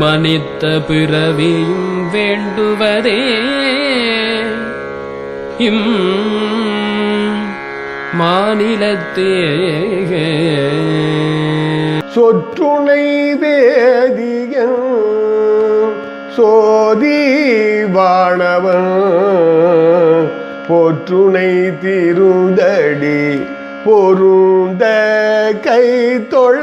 மனித்த பிறவியும் வேண்டுவதே. இம் மாநிலத்தே சொற்றுணை வேதியன் சோதி வாணவன் போற்றுணை திருந்தடி பொருந்த கை தொழ.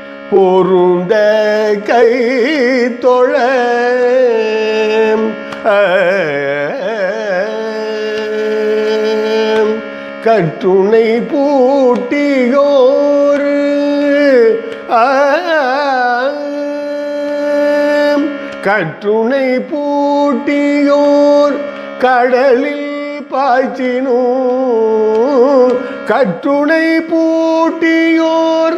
பொருந்த கை தொழ கற்றுணை பூட்டியோரு ஆம். கற்றுணை பூட்டியோர் கடலில் பாய்ச்சினோ கற்றுணை பூட்டியோர்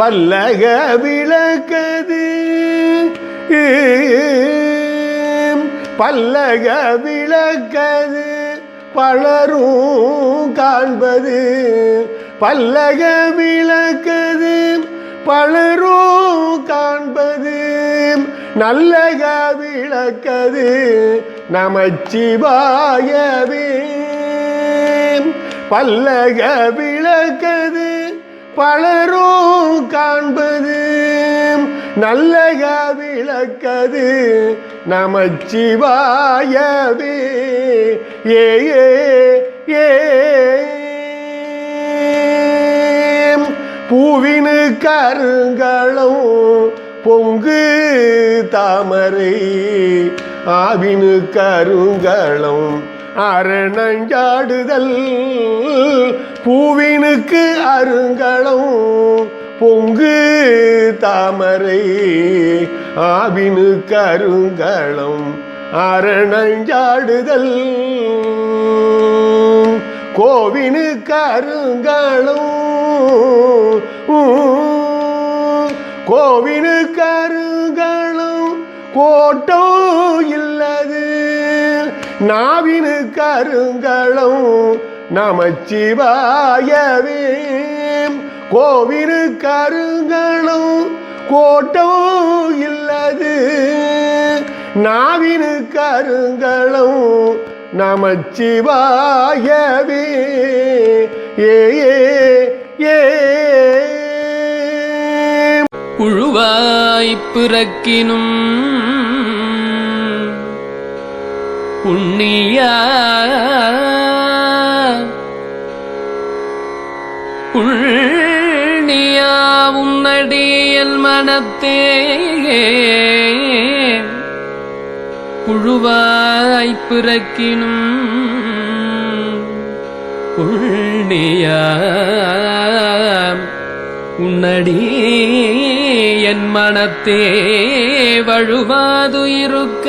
பல்லக விளக்கது. பல்லக விளக்கது. பலரும் காண்பது. பல்லக விளக்கது. பலரும் காண்பது. நல்லக விளக்கது. நமச்சிவாயவே. பல்லக விளக்கது. பலரும் காண்பது நல்லக விளக்கது நமச்சிவாயவே. ஏ ஏ ஏ. பூவினு கருங்களும் பொங்கு தாமரை ஆவினு கருங்களும் அரணஞ்சாடுதல். பூவினுக்கு அருங்களும் பொங்கு தாமரை ஆவினுக்கு கருங்களும் அரணஞ்சாடுதல். கோவினு கருங்களும் கோவினு கருங்களும் கோட்டோ இல்லது. நாவினு கருங்களும் நமச்சிவாயவே கோவினு கருங்களும் கோட்டோ இல்லது. நாவினு கருங்களும் நமச்சிவாயவே. ஏ ஏ ஏ. புழுவாய்ப் பிறக்கினும் புண்ணிய புண்ணியாவும் நடியல் மனத்தே புழுவாய் பிறக்கினும் புண்ணியா உன்னடி என் மனத்தே வழுவாது இருக்க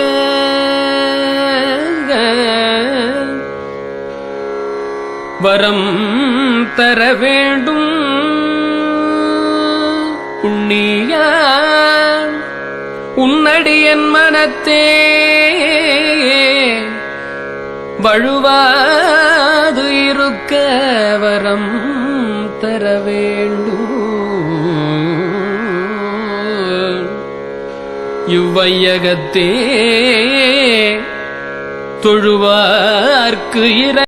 வரம் தர வேண்டும். புண்ணியா? உன்னடியன் மனத்தே வழுவாது இருக்க வரம் தர வேண்டும். இவ்வையகத்தே தொழுவார்க்கு இற